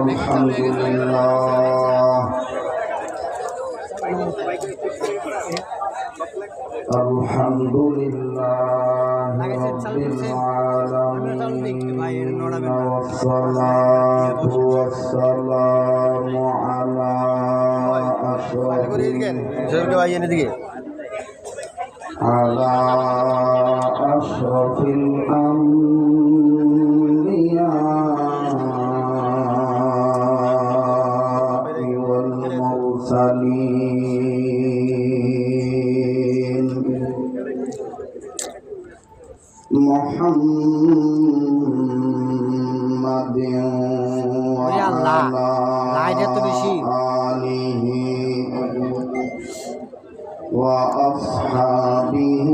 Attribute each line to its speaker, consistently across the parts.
Speaker 1: الحمد لله الحمد لله رب العالمين والصلاة والسلام على أشرف
Speaker 2: এদিকে
Speaker 1: على أشرف محمد
Speaker 2: وعلى
Speaker 1: آله وأصحابه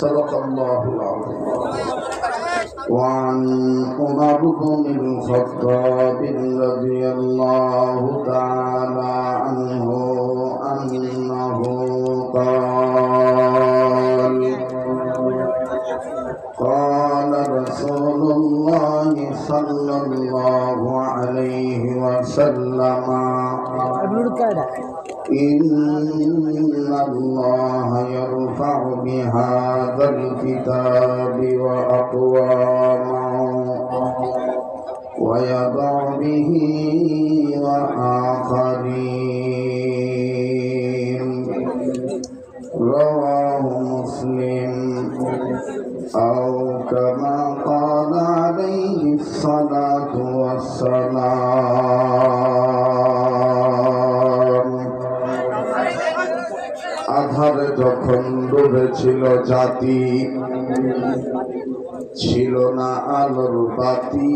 Speaker 1: صدق الله العظيم. وعن عمر بن الخطاب رضي الله تعالى عنه أنه قال قال رسول الله صلى الله عليه وسلم إن الله يرفع بهذا الكتاب وأقواما ويضع به وآخرين আধারে যখন ডুবেছিল জাতি, ছিল না আলোর বাতি।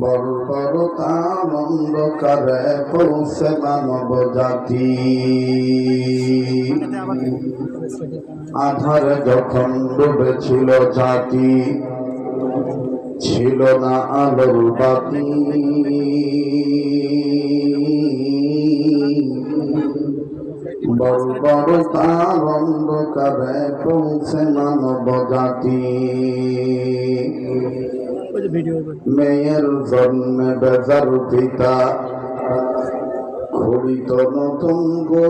Speaker 1: বড় বড় তার অন্ধকারে পৌঁছে মানব জাতি। আধারে যখন ডুবেছিল জাতি ছিল না আলোর বাতি। বড় তার অন্ধকারে পৌঁছে মানব জাতি। মেয়ের জন্মে বেজার পিতা খড়িত নতুন গো।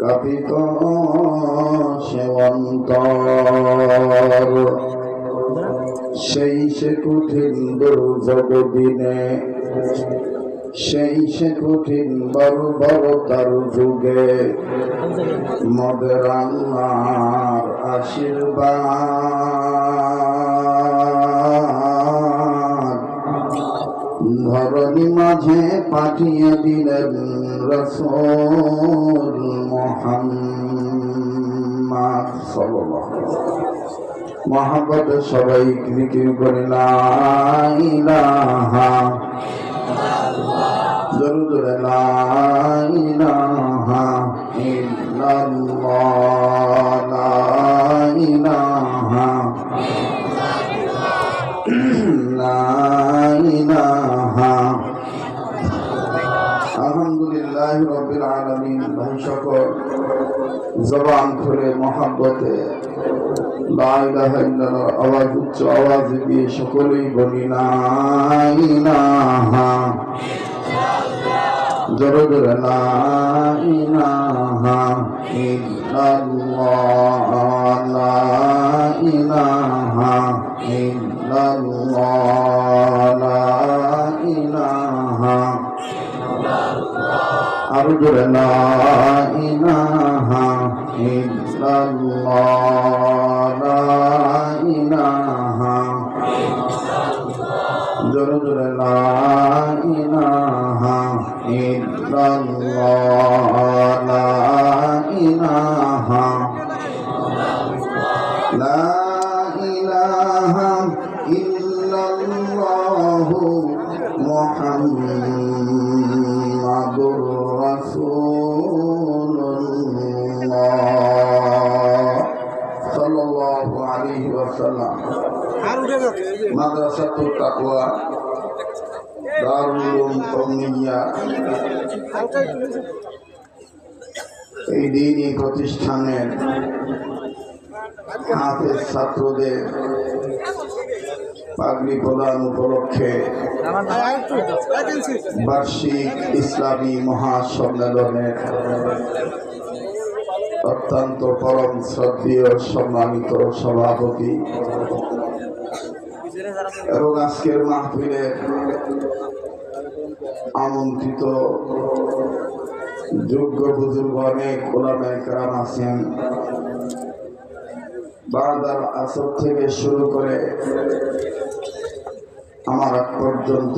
Speaker 1: কাপিত সেবন্তর সেই সে কঠিন দুর্যোগ দিনে, সেই সে কঠিন বড় বড় তার যুগে, মদের আল্লাহর আশীর্বাদ। ধরণী মাঝে পাঠিয়ে দিলেন রসুল মোহাম্মদ। মহাব্বত সবাই জিকির করে লা ইলাহা জোরে জোরে লা ইলাহা ইল্লাল্লাহ। লা লা আলমিন ভাই সকল জবান খুলে মহাব্বতে আওয়াজ উচ্চ আওয়াজ দিয়ে সকলেই বলি ইলাহা জোরে জোরে লা ইলাহা ইল্লাল্লাহ ইলাহা ইল্লাল্লাহ। জোরে লা ইলাহা ইল্লাল্লাহ লা ইলাহা জোরে জোরে লা ইলাহা ইল্লাল্লাহ লা ইলাহা লা ইলাহা ইল্লাল্লাহ মুহাম্মাদুর রাসূলুল্লাহ সাল্লাল্লাহু আলাইহি ওয়াসাল্লাম মাদ্রাসাতুত তাকওয়া দারুল উলুম কওমিয়া এই দিনই প্রতিষ্ঠানের হাফেজ ছাত্রদের পাগড়ি প্রদান উপলক্ষে বার্ষিক ইসলামী মহাসম্মেলনের অত্যন্ত পরম শ্রদ্ধেয় সম্মানিত সভাপতি এবং আজকের মাহফিলের আমন্ত্রিত যোগ্য বুজুর্গ অনেক ওলামায় কারাম আছেন। বারদার আসর থেকে শুরু করে আমার পর্যন্ত